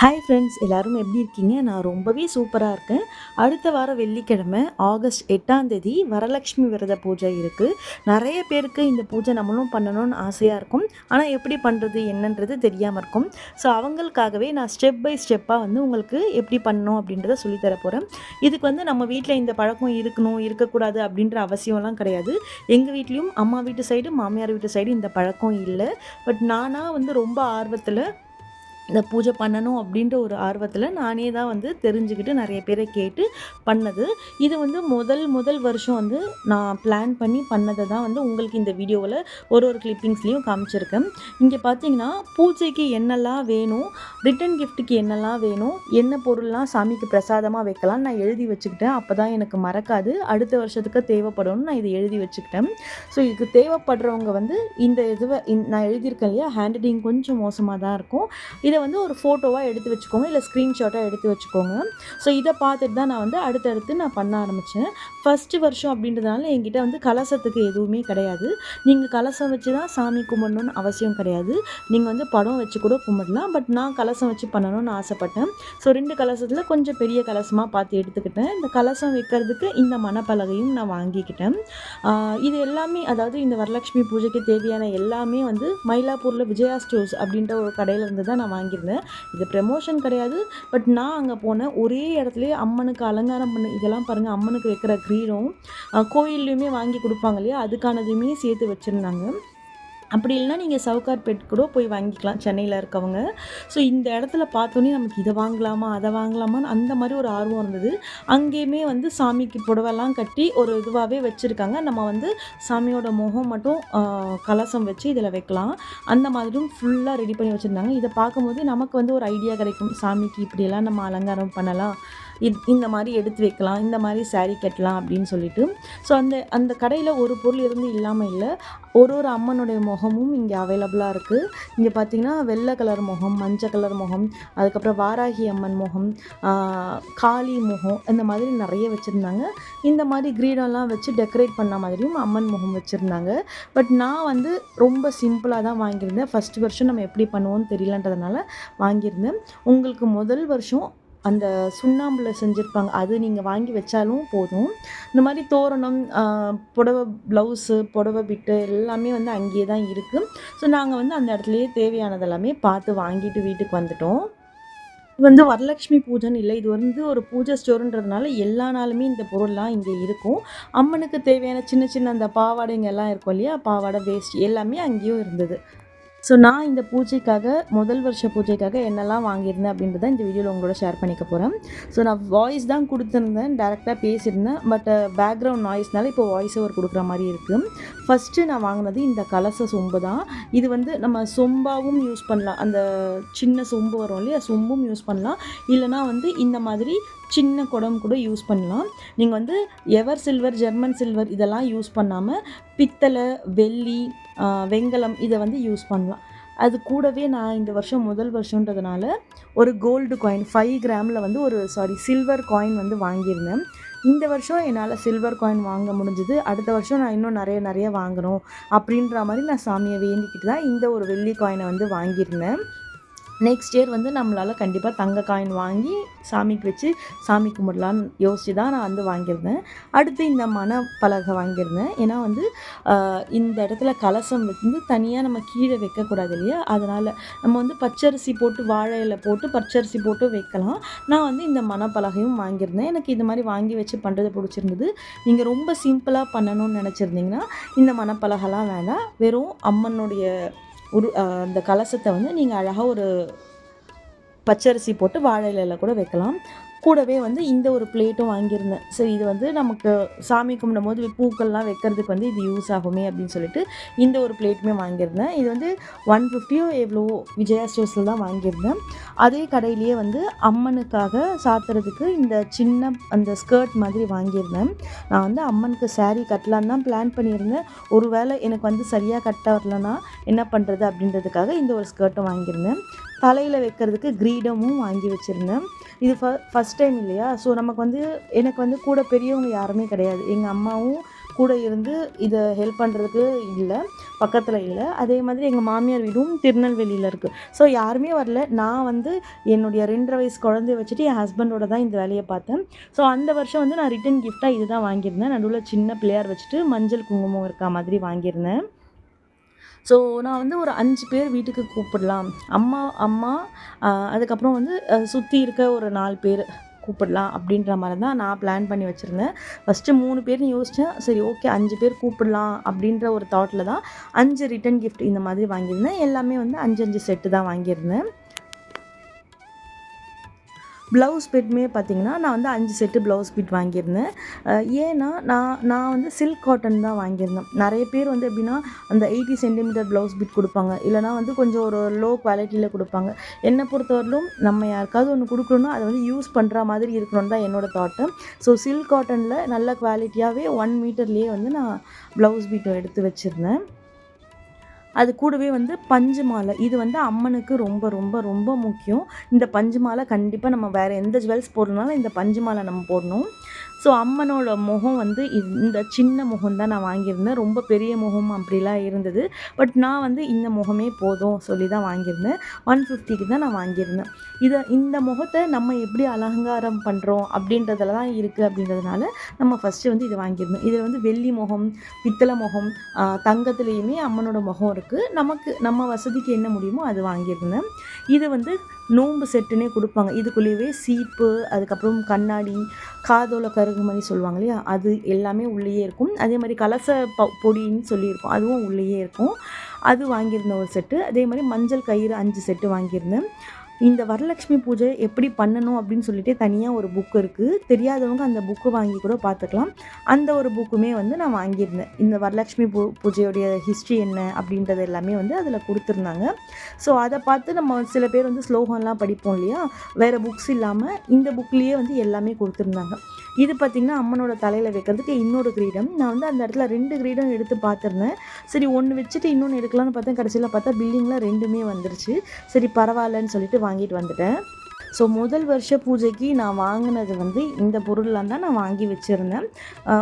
Hi friends எல்லாரும் எப்படி இருக்கீங்க? நான் ரொம்பவே சூப்பராக இருக்கேன். அடுத்த வாரம் வெள்ளிக்கிழமை ஆகஸ்ட் எட்டாம் தேதி வரலட்சுமி விரத பூஜை இருக்குது நிறைய பேருக்கு இந்த பூஜை நம்மளும் பண்ணணும்னு ஆசையாக இருக்கும். ஆனால் எப்படி பண்ணுறது என்னன்றது தெரியாமல் இருக்கும். ஸோ அவங்களுக்காகவே நான் ஸ்டெப் பை ஸ்டெப்பாக வந்து உங்களுக்கு எப்படி பண்ணணும் அப்படின்றத சொல்லித்தர போகிறேன் இதுக்கு வந்து நம்ம வீட்டில் இந்த பழக்கம் இருக்கணும் இருக்கக்கூடாது அப்படின்ற அவசியம்லாம் கிடையாது. எங்கள் வீட்லேயும் அம்மா வீட்டு சைடு மாமியார் வீட்டு சைடு இந்த பழக்கம் இல்லை. பட் நானாக வந்து ரொம்ப ஆர்வத்தில் இந்த பூஜை பண்ணணும் அப்படின்ற ஒரு ஆர்வத்தில் நானே தான் வந்து தெரிஞ்சுக்கிட்டு நிறைய பேரை கேட்டு பண்ணது. இது வந்து முதல் முதல் வருஷம் வந்து நான் பிளான் பண்ணி பண்ணதை தான் வந்து உங்களுக்கு இந்த வீடியோவில் ஒரு ஒரு கிளிப்பிங்ஸ்லேயும் காமிச்சிருக்கேன். இங்கே பார்த்தீங்கன்னா பூஜைக்கு என்னெல்லாம் வேணும் ரிட்டன் கிஃப்ட்டுக்கு என்னெல்லாம் வேணும் என்ன பொருள்லாம் சாமிக்கு பிரசாதமாக வைக்கலாம் நான் எழுதி வச்சுக்கிட்டேன். அப்போ தான் எனக்கு மறக்காது. அடுத்த வருஷத்துக்கு தேவைப்படும்னு நான் இதை எழுதி வச்சுக்கிட்டேன். ஸோ இதுக்கு தேவைப்படுறவங்க வந்து இந்த இதுவை நான் எழுதியிருக்கேன் இல்லையா? ஹேண்ட் ரைட்டிங் கொஞ்சம் மோசமாக தான் இருக்கும். இதை வந்து ஒரு ஃபோட்டோவாக எடுத்து வச்சுக்கோங்க இல்லை ஸ்க்ரீன்ஷாட்டாக எடுத்து வச்சுக்கோங்க. ஸோ இதை பார்த்துட்டு தான் நான் வந்து அடுத்தடுத்து நான் பண்ண ஆரம்பித்தேன் ஃபஸ்ட்டு வருஷம் அப்படின்றதுனால என்கிட்ட வந்து கலசத்துக்கு எதுவுமே கிடையாது. நீங்கள் கலசம் வச்சு தான் சாமி கும்பிடணும்னு அவசியம் கிடையாது. நீங்கள் வந்து படம் வச்சு கூட கும்பிடலாம். பட் நான் கலசம் வச்சு பண்ணணும்னு ஆசைப்பட்டேன். ஸோ ரெண்டு கலசத்தில் கொஞ்சம் பெரிய கலசமாக பார்த்து எடுத்துக்கிட்டேன். இந்த கலசம் வைக்கிறதுக்கு இந்த மணப்பலகையும் நான் வாங்கிக்கிட்டேன். இது எல்லாமே அதாவது இந்த வரலட்சுமி பூஜைக்கு தேவையான எல்லாமே வந்து மயிலாப்பூரில் விஜயா ஸ்டோர்ஸ் அப்படின்ற ஒரு கடையில் இருந்து தான் நான் வாங்கியிருந்தேன். இது ப்ரமோஷன் கிடையாது. பட் நான் அங்கே போனேன். ஒரே இடத்துலயே அம்மனுக்கு அலங்காரம் பண்ண இதெல்லாம் பாருங்கள் அம்மனுக்கு வைக்கிற கிரீடம் கோயில்லையுமே வாங்கி கொடுப்பாங்க இல்லையா? அதுக்கானதையுமே சேர்த்து வச்சுருந்தாங்க. அப்படி இல்லைனா நீங்கள் சவுகார்பேட் கூட போய் வாங்கிக்கலாம் சென்னையில் இருக்கவங்க. ஸோ இந்த இடத்துல பார்த்தோன்னே நமக்கு இதை வாங்கலாமா அதை வாங்கலாமான்னு அந்த மாதிரி ஒரு ஆர்வம் இருந்தது. அங்கேயுமே வந்து சாமிக்கு புடவெல்லாம் கட்டி ஒரு இதுவாகவே வச்சுருக்காங்க. நம்ம வந்து சாமியோட முகம் மட்டும் கலசம் வச்சு இதில் வைக்கலாம். அந்த மாதிரியும் ஃபுல்லாக ரெடி பண்ணி வச்சுருந்தாங்க. இதை பார்க்கும்போது நமக்கு வந்து ஒரு ஐடியா கிடைக்கும். சாமிக்கு இப்படியெல்லாம் நம்ம அலங்காரம் பண்ணலாம். இந்த மாதிரி எடுத்து வைக்கலாம் இந்த மாதிரி சாரீ கட்டலாம் அப்படின்னு சொல்லிட்டு. ஸோ அந்த அந்த கடையில் ஒரு பொருள் இருந்து இல்லாமல் இல்லை. ஒரு ஒரு அம்மனுடைய முகமும் இங்கே அவைலபிளாக இருக்குது இங்கே பார்த்தீங்கன்னா வெள்ளை கலர் முகம் மஞ்சள் கலர் முகம் அதுக்கப்புறம் வாராகி அம்மன் முகம் காளி முகம் இந்த மாதிரி நிறைய வச்சுருந்தாங்க. இந்த மாதிரி கிரீடம்லாம் வச்சு டெக்கரேட் பண்ண மாதிரியும் அம்மன் முகம் வச்சுருந்தாங்க. பட் நான் வந்து ரொம்ப சிம்பிளாக தான் வாங்கியிருந்தேன். ஃபஸ்ட் வருஷம் நம்ம எப்படி பண்ணுவோம்னு தெரியலன்றதுனால வாங்கியிருந்தேன். உங்களுக்கு முதல் வருஷம் அந்த சுண்ணாம்பில் செஞ்சுருப்பாங்க. அது நீங்கள் வாங்கி வச்சாலும் போதும். இந்த மாதிரி தோரணம் புடவை ப்ளவுஸு புடவை பிட்டு எல்லாமே வந்து அங்கேயே தான் இருக்குது ஸோ நாங்கள் வந்து அந்த இடத்துலையே தேவையானது எல்லாமே பார்த்து வாங்கிட்டு வீட்டுக்கு வந்துட்டோம். இது வந்து வரலட்சுமி பூஜைன்னு இல்லை. இது வந்து ஒரு பூஜை ஸ்டோருன்றதுனால எல்லா நாளுமே இந்த பொருள்லாம் இங்கே இருக்கும். அம்மனுக்கு தேவையான சின்ன சின்ன அந்த பாவாடைங்கெல்லாம் இருக்கும் இல்லையா? பாவாடை வேஸ்ட் எல்லாமே அங்கேயும் இருந்தது. ஸோ நான் இந்த பூஜைக்காக முதல் வருஷ பூஜைக்காக என்னெல்லாம் வாங்கியிருந்தேன் அப்படின்றத இந்த வீடியோவில் உங்களோட ஷேர் பண்ணிக்க போகிறேன் ஸோ நான் வாய்ஸ் தான் கொடுத்துருந்தேன் டேரெக்டாக பேசியிருந்தேன் பட் பேக்ரவுண்ட் நாய்ஸ்னால இப்போ வாய்ஸ் ஓவர் கொடுக்குற மாதிரி இருக்குது ஃபஸ்ட்டு நான் வாங்கினது இந்த கலச சொம்பு தான். இது வந்து நம்ம சொம்பாவும் யூஸ் பண்ணலாம். அந்த சின்ன சொம்பு வரும் இல்லையா? சொம்பும் யூஸ் பண்ணலாம். இல்லைனா வந்து இந்த மாதிரி சின்ன குடம் கூட யூஸ் பண்ணலாம். நீங்கள் வந்து எவர் சில்வர் ஜெர்மன் சில்வர் இதெல்லாம் யூஸ் பண்ணாமல் பித்தளை வெள்ளி வெங்கலம் இதை வந்து யூஸ் பண்ணலாம். அது கூடவே நான் இந்த வருஷம் முதல் வருஷன்றதுனால ஒரு கோல்டு காயின் ஃபைவ் கிராமில் வந்து ஒரு சாரி சில்வர் காயின் வந்து வாங்கியிருந்தேன். இந்த வருஷம் என்னால் சில்வர் காயின் வாங்க முடிஞ்சது. அடுத்த வருஷம் நான் இன்னும் நிறைய நிறைய வாங்கணும் அப்படின்ற மாதிரி நான் சாமியை வேண்டிக்கிட்டு தான் இந்த ஒரு வெள்ளி காயினை வந்து வாங்கியிருந்தேன். நெக்ஸ்ட் இயர் வந்து நம்மளால் கண்டிப்பாக தங்க காயின் வாங்கி சாமிக்கு வச்சு சாமி கும்பிடலான்னு யோசித்து தான் நான் வந்து வாங்கியிருந்தேன். அடுத்து இந்த மன பலகை வாங்கியிருந்தேன். ஏன்னா வந்து இந்த இடத்துல கலசம் வந்து தனியாக நம்ம கீழே வைக்கக்கூடாது இல்லையா? அதனால் நம்ம வந்து பச்சரிசி போட்டு வாழை இலை போட்டு பச்சரிசி போட்டு வைக்கலாம். நான் வந்து இந்த மணப்பலகையும் வாங்கியிருந்தேன். எனக்கு இந்த மாதிரி வாங்கி வச்சு பண்ணுறது பிடிச்சிருந்தது. நீங்கள் ரொம்ப சிம்பிளாக பண்ணணும்னு நினச்சிருந்தீங்கன்னா இந்த மணப்பலகைலாம் வேண்டாம் வெறும் அம்மனுடைய உரு அந்த கலசத்தை வந்து நீங்கள் அழகாக ஒரு பச்சரிசி போட்டு வாழை இலையில் கூட வைக்கலாம். கூடவே வந்து இந்த ஒரு பிளேட்டும் வாங்கியிருந்தேன். சரி இது வந்து நமக்கு சாமி கும்பிடும் போது பூக்கள்லாம் வைக்கிறதுக்கு வந்து இது யூஸ் ஆகுமே அப்படின்னு சொல்லிட்டு இந்த ஒரு பிளேட்டுமே வாங்கியிருந்தேன். இது வந்து ஒன் ஃபிஃப்டியோ எவ்வளோ விஜயா ஸ்டோர்ஸில் தான் வாங்கியிருந்தேன். அதே கடையிலேயே வந்து அம்மனுக்காக சாத்துறதுக்கு இந்த சின்ன அந்த ஸ்கர்ட் மாதிரி வாங்கியிருந்தேன். நான் வந்து அம்மனுக்கு சாரீ கட்டலான்னு தான் பிளான் பண்ணியிருந்தேன். ஒருவேளை எனக்கு வந்து சரியாக கட்ட வரலனா என்ன பண்ணுறது அப்படின்றதுக்காக இந்த ஒரு ஸ்கர்ட்டும் வாங்கியிருந்தேன். தலையில் வைக்கிறதுக்கு கிரீடமும் வாங்கி வச்சுருந்தேன். இது ஃப ஃபஸ்ட் டைம் இல்லையா? ஸோ நமக்கு வந்து எனக்கு வந்து கூட பெரியவங்க யாருமே கிடையாது. எங்கள் அம்மாவும் கூட இருந்து இதை ஹெல்ப் பண்ணுறதுக்கு இல்லை பக்கத்தில் இல்லை. அதே மாதிரி எங்கள் மாமியார் வீடும் திருநெல்வேலியில் இருக்குது ஸோ யாருமே வரல. நான் வந்து என்னுடைய ரெண்டரை வயசு குழந்தைய வச்சுட்டு என் ஹஸ்பண்டோட தான் இந்த வேலையை பார்த்தேன். ஸோ அந்த வருஷம் வந்து நான் ரிட்டன் கிஃப்டாக இது தான் வாங்கியிருந்தேன். நடுவில் சின்ன பிள்ளையார் வச்சுட்டு மஞ்சள் குங்குமம் இருக்கா மாதிரி வாங்கியிருந்தேன். ஸோ நான் வந்து ஒரு அஞ்சு பேர் வீட்டுக்கு கூப்பிடலாம். அம்மா அம்மா அதுக்கப்புறம் வந்து சுற்றி இருக்க ஒரு நாலு பேர் கூப்பிடலாம் அப்படின்ற மாதிரி தான் நான் பிளான் பண்ணி வச்சுருந்தேன். ஃபஸ்ட்டு மூணு பேர்னு யோசித்தேன் சரி ஓகே அஞ்சு பேர் கூப்பிடலாம் அப்படின்ற ஒரு தாட்டில் தான் அஞ்சு ரிட்டன் கிஃப்ட் இந்த மாதிரி வாங்கியிருந்தேன். எல்லாமே வந்து அஞ்சு அஞ்சு செட்டு தான் வாங்கியிருந்தேன். ப்ளவுஸ் பிட்டுமே பார்த்தீங்கன்னா நான் வந்து அஞ்சு செட்டு ப்ளவுஸ் பிட் வாங்கியிருந்தேன். ஏன்னா நான் நான் வந்து சில்க் காட்டன் தான் வாங்கியிருந்தேன். நிறைய பேர் வந்து எப்படின்னா அந்த எயிட்டி சென்டிமீட்டர் ப்ளவுஸ் பிட் கொடுப்பாங்க. இல்லைனா வந்து கொஞ்சம் ஒரு லோ குவாலிட்டியில் கொடுப்பாங்க. என்னை பொறுத்தவரையிலும் நம்ம யாருக்காவது ஒன்று கொடுக்கணுன்னா அதை வந்து யூஸ் பண்ணுற மாதிரி இருக்கணும்னு தான் என்னோடய தாட்டு ஸோ சில்க் காட்டனில் நல்ல குவாலிட்டியாகவே ஒன் மீட்டர்லேயே வந்து நான் ப்ளவுஸ் பீட்டை எடுத்து வச்சுருந்தேன். அது கூடவே வந்து பஞ்சு மாலை. இது வந்து அம்மனுக்கு ரொம்ப ரொம்ப ரொம்ப முக்கியம். இந்த பஞ்சு மாலை கண்டிப்பாக நம்ம வேறு எந்த ஜுவல்ஸ் போடணுனாலும் இந்த பஞ்சு மாலை நம்ம போடணும். ஸோ அம்மனோட முகம் வந்து இந்த சின்ன முகம் தான் நான் வாங்கியிருந்தேன். ரொம்ப பெரிய முகம் அப்படிலாம் இருந்தது. பட் நான் வந்து இந்த முகமே போதும் சொல்லி தான் வாங்கியிருந்தேன். ஒன் ஃபிஃப்டிக்கு தான் நான் வாங்கியிருந்தேன். இதை இந்த முகத்தை நம்ம எப்படி அலங்காரம் பண்ணுறோம் அப்படின்றதுல தான் இருக்குது அப்படின்றதுனால நம்ம ஃபஸ்ட்டு வந்து இது வாங்கியிருந்தோம். இதில் வந்து வெள்ளி முகம் பித்தளை முகம் தங்கத்துலேயுமே அம்மனோட முகம் இருக்குது நமக்கு நம்ம வசதிக்கு என்ன முடியுமோ அது வாங்கியிருந்தேன். இது வந்து நோன்பு செட்டுனே கொடுப்பாங்க. இதுக்குள்ளேயே சீப்பு அதுக்கப்புறம் கண்ணாடி காதோல கருகுமணி சொல்லுவாங்க இல்லையா? அது எல்லாமே உள்ளேயே இருக்கும். அதே மாதிரி கலச ப பொடின்னு சொல்லியிருக்கோம். அதுவும் உள்ளேயே இருக்கும். அது வாங்கியிருந்தேன் ஒரு செட்டு. அதே மாதிரி மஞ்சள் கயிறு அஞ்சு செட்டு வாங்கியிருந்தேன். இந்த வரலட்சுமி பூஜை எப்படி பண்ணணும் அப்படின்னு சொல்லிட்டு தனியாக ஒரு புக் இருக்குது தெரியாதவங்க அந்த புக்கு வாங்கி கூட பார்த்துக்கலாம் அந்த ஒரு புக்குமே வந்து நான் வாங்கியிருந்தேன். இந்த வரலட்சுமி பூ பூஜையோடைய ஹிஸ்ட்ரி என்ன அப்படின்றது எல்லாமே வந்து அதில் கொடுத்துருந்தாங்க. ஸோ அதை பார்த்து நம்ம சில பேர் வந்து ஸ்லோகம்லாம் படிப்போம் இல்லையா? வேறு புக்ஸ் இல்லாமல் இந்த புக்லேயே வந்து எல்லாமே கொடுத்துருந்தாங்க. இது பார்த்திங்கன்னா அம்மனோட தலையில் வைக்கிறதுக்கு இன்னொரு கிரீடம். நான் வந்து அந்த இடத்துல ரெண்டு கிரீடம் எடுத்து பார்த்துருந்தேன். சரி ஒன்று வச்சுட்டு இன்னொன்று எடுக்கலாம்னு பார்த்தேன். கடைசியில் பார்த்தா பில்லிங்கில் ரெண்டுமே வந்துருச்சு. சரி பரவாயில்லன்னு சொல்லிட்டு வாங்கிட்டு வந்துட்டேன். ஸோ முதல் வருஷ பூஜைக்கு நான் வாங்கினது வந்து இந்த பொருள்லாம் தான் நான் வாங்கி வச்சுருந்தேன்.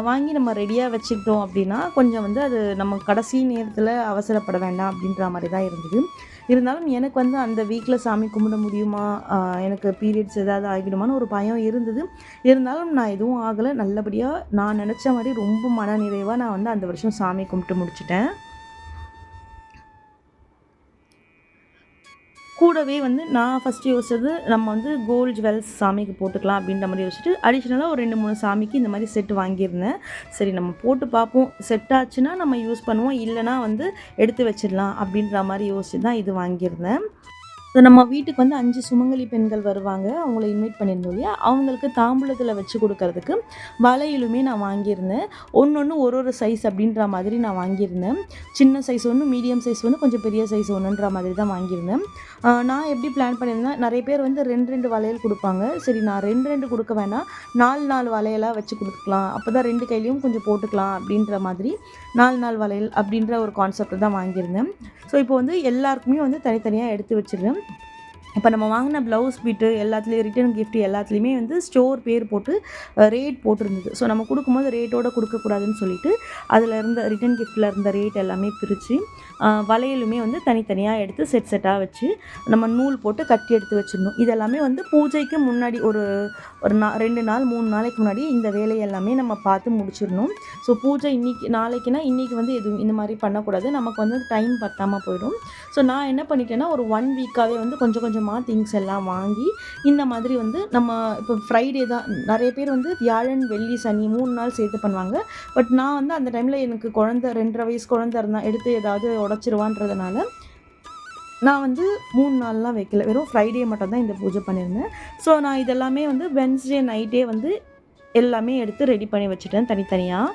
வாங்கி நம்ம ரெடியாக வச்சுக்கிட்டோம் அப்படின்னா கொஞ்சம் வந்து அது நம்ம கடைசி நேரத்தில் அவசரப்பட வேண்டாம் அப்படின்ற மாதிரி தான் இருந்தது. இருந்தாலும் எனக்கு வந்து அந்த வீக்கில் சாமி கும்பிட முடியுமா? எனக்கு பீரியட்ஸ் ஏதாவது ஆகிடுமான்னு ஒரு பயம் இருந்தது. இருந்தாலும் நான் எதுவும் ஆகலை. நல்லபடியாக நான் நினச்ச மாதிரி ரொம்ப மன நிறைவாக நான் வந்து அந்த வருஷம் சாமி கும்பிட்டு முடிச்சிட்டேன். கூடவே வந்து நான் ஃபஸ்ட்டு யோசிச்சது நம்ம வந்து கோல்டு ஜுவல்ஸ் சாமிக்கு போட்டுக்கலாம் அப்படின்ற மாதிரி யோசிச்சுட்டு அடிஷ்னலாக ஒரு ரெண்டு மூணு சாமிக்கு இந்த மாதிரி செட் வாங்கியிருந்தேன். சரி நம்ம போட்டு பார்ப்போம். செட் ஆச்சுன்னா நம்ம யூஸ் பண்ணுவோம். இல்லைனா வந்து எடுத்து வச்சிடலாம் அப்படின்ற மாதிரி யோசிச்சு தான் இது வாங்கியிருந்தேன். ஸோ நம்ம வீட்டுக்கு வந்து அஞ்சு சுமங்கலி பெண்கள் வருவாங்க. அவங்கள இன்வைட் பண்ணியிருந்தோம் இல்லையா? அவங்களுக்கு தாம்பூலத்தில் வச்சு கொடுக்கறதுக்கு வலையிலுமே நான் வாங்கியிருந்தேன். ஒன்று ஒன்று ஒரு ஒரு சைஸ் அப்படின்ற மாதிரி நான் வாங்கியிருந்தேன். சின்ன சைஸ் ஒன்று மீடியம் சைஸ் ஒன்று கொஞ்சம் பெரிய சைஸ் ஒன்றுன்ற மாதிரி தான் வாங்கியிருந்தேன். நான் எப்படி பிளான் பண்ணியிருந்தேன் நிறைய பேர் வந்து ரெண்டு ரெண்டு வளையல் கொடுப்பாங்க. சரி நான் ரெண்டு ரெண்டு கொடுக்க வேணாம். நாலு நாலு வளையலாக வச்சு கொடுக்கலாம் அப்போ தான் ரெண்டு கையிலையும் கொஞ்சம் போட்டுக்கலாம் அப்படின்ற மாதிரி நாலு நாலு வளையல் அப்படின்ற ஒரு கான்செப்ட் தான் வாங்கியிருந்தேன். ஸோ இப்போ வந்து எல்லாருக்குமே வந்து தனித்தனியாக எடுத்து வச்சிருக்கேன். இப்போ நம்ம வாங்கின ப்ளவுஸ் பீட்டு எல்லாத்துலேயும் ரிட்டன் கிஃப்ட் எல்லாத்துலேயுமே வந்து ஸ்டோர் பேர் போட்டு ரேட் போட்டிருந்தது. ஸோ நம்ம கொடுக்கும்போது ரேட்டோட கொடுக்கக்கூடாதுன்னு சொல்லிட்டு அதில் இருந்த ரிட்டன் கிஃப்ட்டில் இருந்த ரேட் எல்லாமே பிரித்து வளையலுமே வந்து தனித்தனியாக எடுத்து செட் செட்டாக வச்சு நம்ம நூல் போட்டு கட்டி எடுத்து வச்சிடணும். இதெல்லாமே வந்து பூஜைக்கு முன்னாடி ஒரு ஒரு நா ரெண்டு நாள் மூணு நாளைக்கு முன்னாடி இந்த வேலையை எல்லாமே நம்ம பார்த்து முடிச்சிடணும். ஸோ பூஜை இன்றைக்கி நாளைக்குனா இன்றைக்கி வந்து எதுவும் இந்த மாதிரி பண்ணக்கூடாது. நமக்கு வந்து டைம் பத்தாமல் போயிடும். ஸோ நான் என்ன பண்ணிட்டேன்னா ஒரு ஒன் வீக்காகவே வந்து கொஞ்சம் கொஞ்சமாக திங்ஸ் எல்லாம் வாங்கி இந்த மாதிரி வந்து நம்ம இப்போ ஃப்ரைடே தான் நிறைய பேர் வந்து வியாழன் வெள்ளி சனி மூணு நாள் சேர்த்து பண்ணுவாங்க. பட் நான் வந்து அந்த டைமில் எனக்கு குழந்த ரெண்டரை வயசு குழந்த இருந்தால் எடுத்து ஏதாவது உடச்சிருவான்றதுனால நான் வந்து மூணு நாள்லாம் வைக்கல. வெறும் ஃப்ரைடே மட்டும் தான் இந்த பூஜை பண்ணியிருந்தேன். ஸோ நான் இதெல்லாமே வந்து வென்ஸ்டே நைட்டே வந்து எல்லாமே எடுத்து ரெடி பண்ணி வச்சுட்டேன் தனித்தனியாக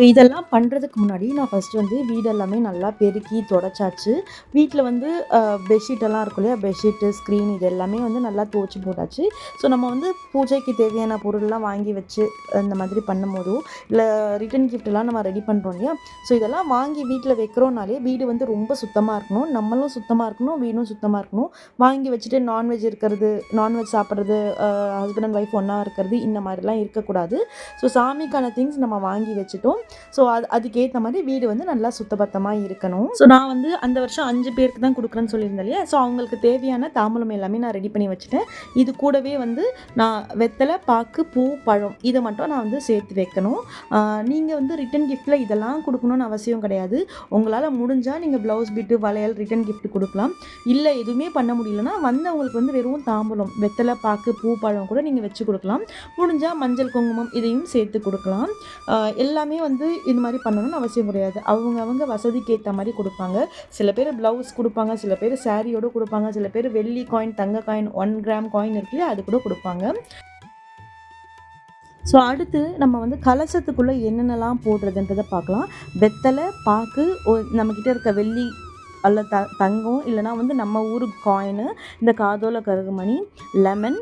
ஸோ இதெல்லாம் பண்ணுறதுக்கு முன்னாடி நான் ஃபஸ்ட்டு வந்து வீடு எல்லாமே நல்லா பெருக்கி தொடச்சாச்சு. வீட்டில் வந்து பெட்ஷீட்டெல்லாம் இருக்கும் இல்லையா? பெட்ஷீட்டு ஸ்க்ரீன் இது எல்லாமே வந்து நல்லா துவச்சி போட்டாச்சு. ஸோ நம்ம வந்து பூஜைக்கு தேவையான பொருள்லாம் வாங்கி வச்சு இந்த மாதிரி பண்ணும்போதோ இல்லை ரிட்டன் கிஃப்ட்லாம் நம்ம ரெடி பண்ணுறோம் இல்லையா? ஸோ இதெல்லாம் வாங்கி வீட்டில் வைக்கிறோனாலே வீடு வந்து ரொம்ப சுத்தமாக இருக்கணும். நம்மளும் சுத்தமாக இருக்கணும் வீடும் சுத்தமாக இருக்கணும். வாங்கி வச்சுட்டு நான்வெஜ் இருக்கிறது நான்வெஜ் சாப்பிட்றது ஹஸ்பண்ட் அண்ட் ஒய்ஃப் ஒன்றா இருக்கிறது இந்த மாதிரிலாம் இருக்கக்கூடாது. ஸோ சாமிக்கான திங்ஸ் நம்ம வாங்கி வச்சுட்டோம். ஸோ அது அதுக்கேற்ற மாதிரி வீடு வந்து நல்லா சுத்தபத்தமாக இருக்கணும். ஸோ நான் வந்து அந்த வருஷம் அஞ்சு பேருக்கு தான் கொடுக்குறேன்னு சொல்லியிருந்தேன் இல்லையா? ஸோ அவங்களுக்கு தேவையான தாம்பூலம் எல்லாமே நான் ரெடி பண்ணி வச்சுட்டேன். இது கூடவே வந்து நான் வெத்தலை பாக்கு பூ பழம் இதை மட்டும் நான் வந்து சேர்த்து வைக்கணும். நீங்கள் வந்து ரிட்டன் கிஃப்ட்டில் இதெல்லாம் கொடுக்கணும்னு அவசியம் கிடையாது. உங்களால் முடிஞ்சால் நீங்கள் ப்ளவுஸ் பிட்டு வளையல் ரிட்டன் கிஃப்ட் கொடுக்கலாம். இல்லை எதுவுமே பண்ண முடியலன்னா வந்தவங்களுக்கு வந்து வெறும் தாம்பூலம் வெத்தலை பாக்கு பூ பழம் கூட நீங்கள் வச்சு கொடுக்கலாம். முடிஞ்சால் மஞ்சள் குங்குமம் இதையும் சேர்த்து கொடுக்கலாம். எல்லாமே வந்து வந்து இது மாதிரி பண்ணணும்னு அவசியம் கிடையாது. அவங்க அவங்க வசதிக்கு ஏற்ற மாதிரி கொடுப்பாங்க. சில பேர் ப்ளவுஸ் கொடுப்பாங்க சில பேர் சாரியோடு கொடுப்பாங்க சில பேர் வெள்ளி காயின் தங்க காயின் ஒன் கிராம் காயின் இருக்குல்ல அது கூட கொடுப்பாங்க. ஸோ அடுத்து நம்ம வந்து கலசத்துக்குள்ளே என்னென்னலாம் போடுறதுன்றதை பார்க்கலாம். வெத்தலை பாக்கு நம்மக்கிட்ட இருக்க வெள்ளி அல்ல த தங்கம் இல்லைனா வந்து நம்ம ஊர் காயினு இந்த காதோல கருகுமணி லெமன்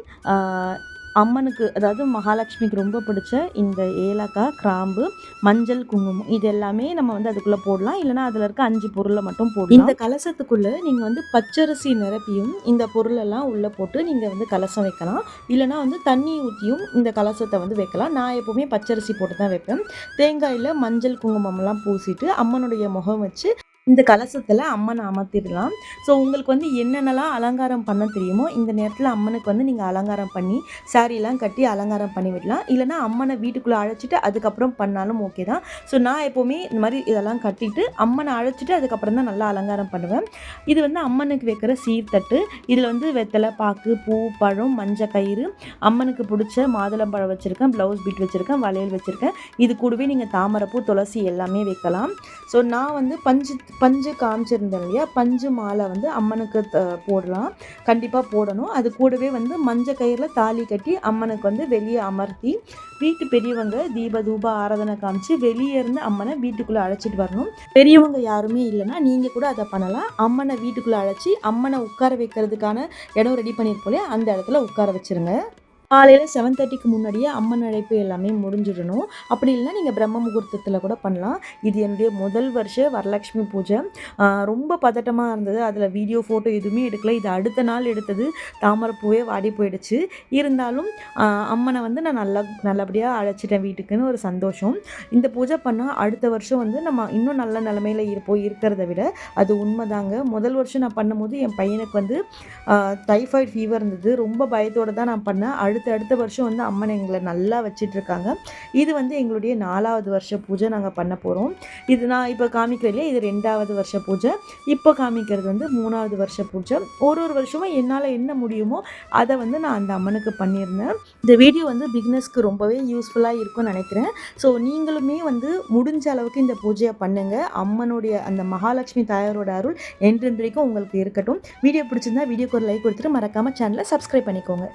அம்மனுக்கு அதாவது மகாலட்சுமிக்கு ரொம்ப பிடிச்ச இந்த ஏலக்காய் கிராம்பு மஞ்சள் குங்குமம் இது எல்லாமே நம்ம வந்து அதுக்குள்ளே போடலாம். இல்லைனா அதில் இருக்க அஞ்சு பொருளை மட்டும் போடலாம். இந்த கலசத்துக்குள்ளே நீங்கள் வந்து பச்சரிசி நிரப்பியும் இந்த பொருளெல்லாம் உள்ளே போட்டு நீங்கள் வந்து கலசம் வைக்கலாம். இல்லைனா வந்து தண்ணி ஊற்றியும் இந்த கலசத்தை வந்து வைக்கலாம். நான் எப்போவுமே பச்சரிசி போட்டு தான் வைப்பேன். தேங்காயில் மஞ்சள் குங்குமம்லாம் பூசிட்டு அம்மனுடைய முகம் வச்சு இந்த கலசத்தில் அம்மனை அமர்த்திடலாம். ஸோ உங்களுக்கு வந்து என்னென்னலாம் அலங்காரம் பண்ண தெரியுமோ இந்த நேரத்தில் அம்மனுக்கு வந்து நீங்கள் அலங்காரம் பண்ணி சாரீலாம் கட்டி அலங்காரம் பண்ணி விடலாம். இல்லைனா அம்மனை வீட்டுக்குள்ளே அழைச்சிட்டு அதுக்கப்புறம் பண்ணாலும் ஓகே தான். ஸோ நான் எப்போவுமே இந்த மாதிரி இதெல்லாம் கட்டிட்டு அம்மனை அழைச்சிட்டு அதுக்கப்புறம் தான் நல்லா அலங்காரம் பண்ணுவேன். இது வந்து அம்மனுக்கு வைக்கிற சீர்தட்டு. இதில் வந்து வெத்தலை பாக்கு பூ பழம் மஞ்சள் கயிறு. அம்மனுக்கு பிடிச்ச மாதுளம்பழம் வச்சுருக்கேன் ப்ளவுஸ் பீட் வச்சுருக்கேன் வளையல் வச்சுருக்கேன். இது கூடவே நீங்கள் தாமரைப்பூ துளசி எல்லாமே வைக்கலாம். ஸோ நான் வந்து பஞ்சு பஞ்சு காமிச்சிருந்தேன் இல்லையா? பஞ்சு மாலை வந்து அம்மனுக்கு போடலாம். கண்டிப்பாக போடணும். அது கூடவே வந்து மஞ்சள் கயிறில் தாலி கட்டி அம்மனுக்கு வந்து வெளியே அமர்த்தி வீட்டு பெரியவங்க தீப தூப ஆராதனை காமிச்சு வெளியே இருந்து அம்மனை வீட்டுக்குள்ளே அழைச்சிட்டு வரணும். பெரியவங்க யாருமே இல்லைன்னா நீங்கள் கூட அதை பண்ணலாம். அம்மனை வீட்டுக்குள்ளே அழைச்சி அம்மனை உட்கார வைக்கிறதுக்கான இடம் ரெடி பண்ணியிருப்போம் அந்த இடத்துல உட்கார வச்சுருங்க. காலையில் செவன் தேர்ட்டிக்கு முன்னாடியே அம்மன் அழைப்பு எல்லாமே முடிஞ்சிடணும். அப்படி இல்லைனா நீங்கள் பிரம்ம முகூர்த்தத்தில் கூட பண்ணலாம். இது என்னுடைய முதல் வருஷ வரலட்சுமி பூஜை. ரொம்ப பதட்டமாக இருந்தது. அதில் வீடியோ ஃபோட்டோ எதுவுமே எடுக்கல. இது அடுத்த நாள் எடுத்தது. தாமரைப்பூவே வாடி போயிடுச்சு. இருந்தாலும் அம்மனை வந்து நான் நல்லா நல்லபடியாக அழைச்சிட்டேன் வீட்டுக்குன்னு ஒரு சந்தோஷம். இந்த பூஜை பண்ணால் அடுத்த வருஷம் வந்து நம்ம இன்னும் நல்ல நிலமையில் இருப்போம் இருக்கிறத விட அது உண்மைதாங்க. முதல் வருஷம் நான் பண்ணும்போது என் பையனுக்கு வந்து டைஃபாய்டு ஃபீவர் இருந்தது. ரொம்ப பயத்தோடு தான் நான் பண்ணேன். அடுத்து அடுத்த வருஷம் வந்து அம்மன் எங்களை நல்லா வச்சிட்ருக்காங்க. இது வந்து எங்களுடைய நாலாவது வருஷ பூஜை நாங்கள் பண்ண போகிறோம் இது நான் இப்போ காமிக்கிறேன் இல்லையா? இது ரெண்டாவது வருஷ பூஜை. இப்போ காமிக்கிறது வந்து மூணாவது வருஷ பூஜை. ஒரு ஒரு வருஷமும் என்னால் என்ன முடியுமோ அதை வந்து நான் அந்த அம்மனுக்கு பண்ணியிருந்தேன். இந்த வீடியோ வந்து பிக்னஸ்க்கு ரொம்பவே யூஸ்ஃபுல்லாக இருக்கும்னு நினைக்கிறேன். ஸோ நீங்களுமே வந்து முடிஞ்ச அளவுக்கு இந்த பூஜையை பண்ணுங்கள் அம்மனுடைய அந்த மகாலட்சுமி தாயாரோட அருள் என்றென்றைக்கும் உங்களுக்கு இருக்கட்டும். வீடியோ பிடிச்சிருந்தா வீடியோக்கு ஒரு லைக் கொடுத்துட்டு மறக்காமல் சேனலை சப்ஸ்கிரைப் பண்ணிக்கோங்க.